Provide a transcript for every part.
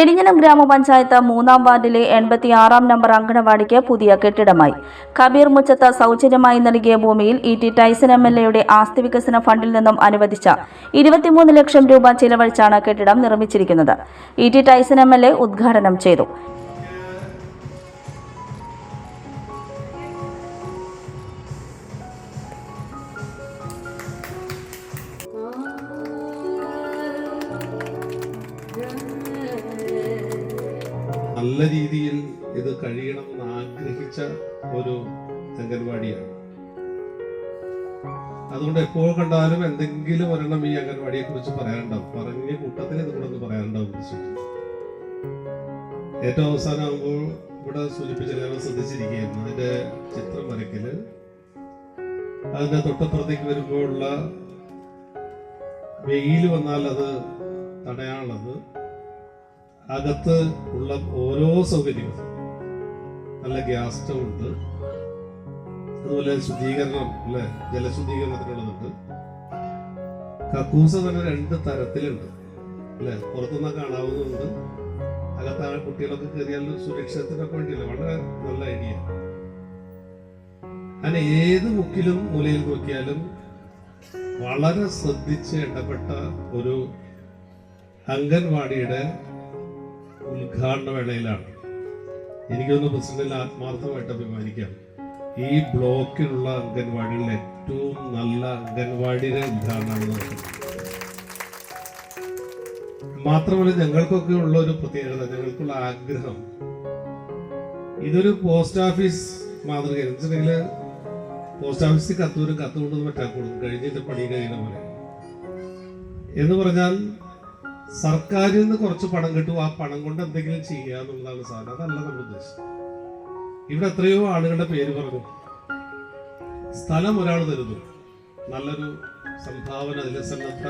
പെരിഞ്ഞനം ഗ്രാമപഞ്ചായത്ത് മൂന്നാം വാർഡിലെ എൺപത്തിയാറാം നമ്പർ അങ്കണവാടിക്ക് പുതിയ കെട്ടിടമായി. കബീർ മുച്ചത്ത് സൗജന്യമായി നൽകിയ ഭൂമിയിൽ E T Tyson M L എയുടെ ആസ്തി വികസന ഫണ്ടിൽ നിന്നും അനുവദിച്ച ഇരുപത്തിമൂന്ന് ലക്ഷം രൂപ ചിലവഴിച്ചാണ് കെട്ടിടം നിർമ്മിച്ചിരിക്കുന്നത്. E T Tyson M L A ഉദ്ഘാടനം ചെയ്തു. നല്ല രീതിയിൽ ഇത് കഴിയണമെന്ന് ആഗ്രഹിച്ച ഒരു അംഗൻവാടിയാണ്. അതുകൊണ്ട് എപ്പോൾ കണ്ടാലും എന്തെങ്കിലും ഒരെണ്ണം ഈ അംഗൻവാടിയെ കുറിച്ച് പറയാനുണ്ടാവും. പറഞ്ഞ കൂട്ടത്തിൽ കൂടെ പറയാനുണ്ടാവും. ഏറ്റവും അവസാനമാകുമ്പോൾ ഇവിടെ സൂചിപ്പിച്ച ഞാൻ ശ്രദ്ധിച്ചിരിക്കുകയായിരുന്നു അതിന്റെ ചിത്രം വരയ്ക്കൽ. അതിന്റെ തൊട്ടപ്പുറത്തേക്ക് വരുമ്പോഴുള്ള വെയിൽ വന്നാൽ അത് തടയാനുള്ളത്. അകത്ത് ഉള്ള ഓരോ സൗകര്യങ്ങളും നല്ല ഗ്യാസ് സ്റ്റവ് ഉണ്ട്. അതുപോലെ ശുദ്ധീകരണം അല്ലെ? ജലശുദ്ധീകരണത്തിനുള്ളതുണ്ട്. കക്കൂസ് തന്നെ രണ്ട് തരത്തിലുണ്ട് അല്ലെ? പുറത്തുനിന്ന് കാണാവുന്നതുണ്ട്. അകത്താണ് കുട്ടികളൊക്കെ കയറിയാൽ സുരക്ഷിതത്തിനൊക്കെ വേണ്ടിയില്ല? വളരെ നല്ല ഐഡിയ. അങ്ങനെ ഏത് മുക്കിലും മൂലയിൽ നോക്കിയാലും വളരെ ശ്രദ്ധിച്ച് ഇടപെട്ട ഒരു അംഗൻവാടിയുടെ ഉദ്ഘാടന വേളയിലാണ്. എനിക്കൊന്ന് പ്രസിഡന്റിൽ ആത്മാർത്ഥമായിട്ട് അഭിമാനിക്കാം. ഈ ബ്ലോക്കിലുള്ള അംഗൻവാടികളിൽ ഏറ്റവും നല്ല അംഗൻവാടിയുടെ ഉദ്ഘാടനമാണ് മാത്രമല്ല ഞങ്ങൾക്കൊക്കെ ഉള്ള ഒരു പ്രത്യേകത ഞങ്ങൾക്കുള്ള ആഗ്രഹം ഇതൊരു പോസ്റ്റ് ഓഫീസ് മാതൃക വെച്ചിട്ടുണ്ടെങ്കിൽ പോസ്റ്റ് ഓഫീസിൽ കത്തൂരും കത്ത് കൊണ്ടുവന്ന് പറ്റാ കൊടുക്കും. കഴിഞ്ഞിട്ട് പണി കഴിയുന്ന പോലെ. എന്ന് പറഞ്ഞാൽ സർക്കാരിൽ നിന്ന് കുറച്ച് പണം കിട്ടും. ആ പണം കൊണ്ട് എന്തെങ്കിലും ചെയ്യുക എന്നുള്ളതാണ് സാധനം അതല്ല നമ്മുടെ ഉദ്ദേശം. ഇവിടെ എത്രയോ ആളുകളുടെ പേര് പറഞ്ഞു. സ്ഥലം ഒരാൾ തരുന്നു. നല്ലൊരു സംഭാവന അതിലെ സന്നദ്ധ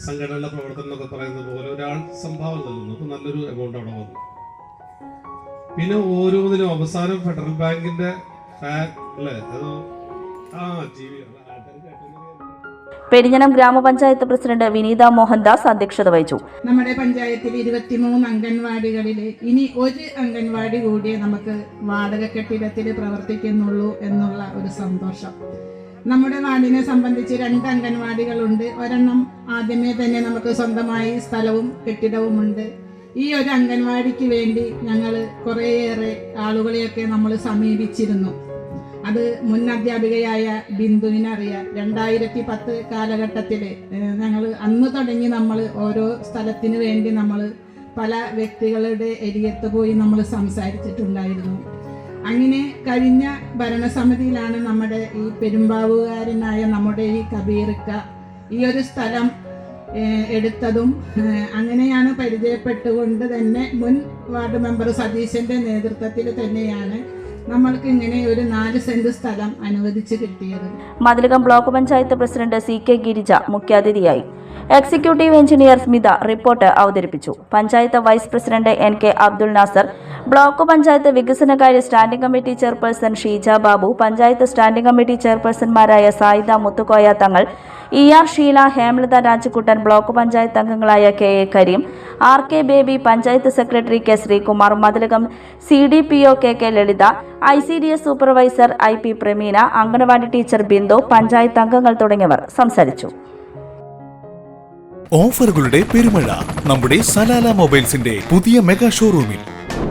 സംഘടനയുടെ പ്രവർത്തനം എന്നൊക്കെ പറയുന്നത് പോലെ ഒരാൾ സംഭാവന നൽകുന്നു അപ്പൊ നല്ലൊരു എമൗണ്ട് അവിടെ വന്നു. പിന്നെ ഓരോന്നിനും അവസാനം ഫെഡറൽ ബാങ്കിന്റെ ഫാ- അല്ലേ? അതോ ആ ടി വി പെരിഞ്ഞനം ഗ്രാമപഞ്ചായത്ത് പ്രസിഡന്റ് വിനീത മോഹൻദാസ് അധ്യക്ഷത വഹിച്ചു. നമ്മുടെ പഞ്ചായത്തിൽ ഇരുപത്തിമൂന്ന് അംഗൻവാടികളിൽ ഇനി ഒരു അംഗൻവാടി കൂടിയേ നമുക്ക് വാടക കെട്ടിടത്തിൽ പ്രവർത്തിക്കുന്നുള്ളൂ എന്നുള്ള ഒരു സന്തോഷം. നമ്മുടെ നാടിനെ സംബന്ധിച്ച് രണ്ട് അംഗൻവാടികളുണ്ട്. ഒരെണ്ണം ആദ്യമേ തന്നെ നമുക്ക് സ്വന്തമായി സ്ഥലവും കെട്ടിടവുമുണ്ട്. ഈ ഒരു അംഗൻവാടിക്ക് വേണ്ടി ഞങ്ങൾ കുറേയേറെ ആളുകളെയൊക്കെ നമ്മൾ സമീപിച്ചിരുന്നു. അത് മുൻ അധ്യാപികയായ ബിന്ദുവിനറിയാം. രണ്ടായിരത്തി പത്ത് കാലഘട്ടത്തിൽ ഞങ്ങൾ അന്ന് തുടങ്ങി നമ്മൾ ഓരോ സ്ഥലത്തിന് വേണ്ടി നമ്മൾ പല വ്യക്തികളുടെ എരിയത്ത് പോയി നമ്മൾ സംസാരിച്ചിട്ടുണ്ടായിരുന്നു. അങ്ങനെ കഴിഞ്ഞ ഭരണസമിതിയിലാണ് നമ്മുടെ ഈ പെരുമ്പാവുകാരനായ നമ്മുടെ ഈ കബീർക്ക ഈ ഒരു സ്ഥലം എടുത്തതും അങ്ങനെയാണ് പരിചയപ്പെട്ടുകൊണ്ട് തന്നെ മുൻ വാർഡ് മെമ്പർ സതീശന്റെ നേതൃത്വത്തിൽ തന്നെയാണ് നമ്മൾക്ക് ഇങ്ങനെ ഒരു നാല് സെന്റ് സ്ഥലം അനുവദിച്ച് കിട്ടിയത്. Mathilakam block panchayat president C K Girija മുഖ്യാതിഥിയായി. എക്സിക്യൂട്ടീവ് എഞ്ചിനീയർ സ്മിത റിപ്പോർട്ട് അവതരിപ്പിച്ചു. Panchayat vice president N K Abdul Nasar block panchayat വികസനകാര്യ standing committee chairperson Sheeja Babu panchayat standing committee ചെയർപേഴ്സൺമാരായ Sayida Muthukoya Thangal E R Sheela Hemalatha Rajkuttan block panchayat അംഗങ്ങളായ K A Kareem R K Baby panchayat secretary K Sreekumar Mathilakam C D P O K K Lalitha I C D S supervisor I P Prameena anganwadi teacher Bindu panchayat അംഗങ്ങൾ തുടങ്ങിയവർ സംസാരിച്ചു. ഓഫറുകളുടെ പെരുമഴ നമ്മുടെ Salalah മൊബൈൽസിന്റെ പുതിയ mega ഷോറൂമിൽ.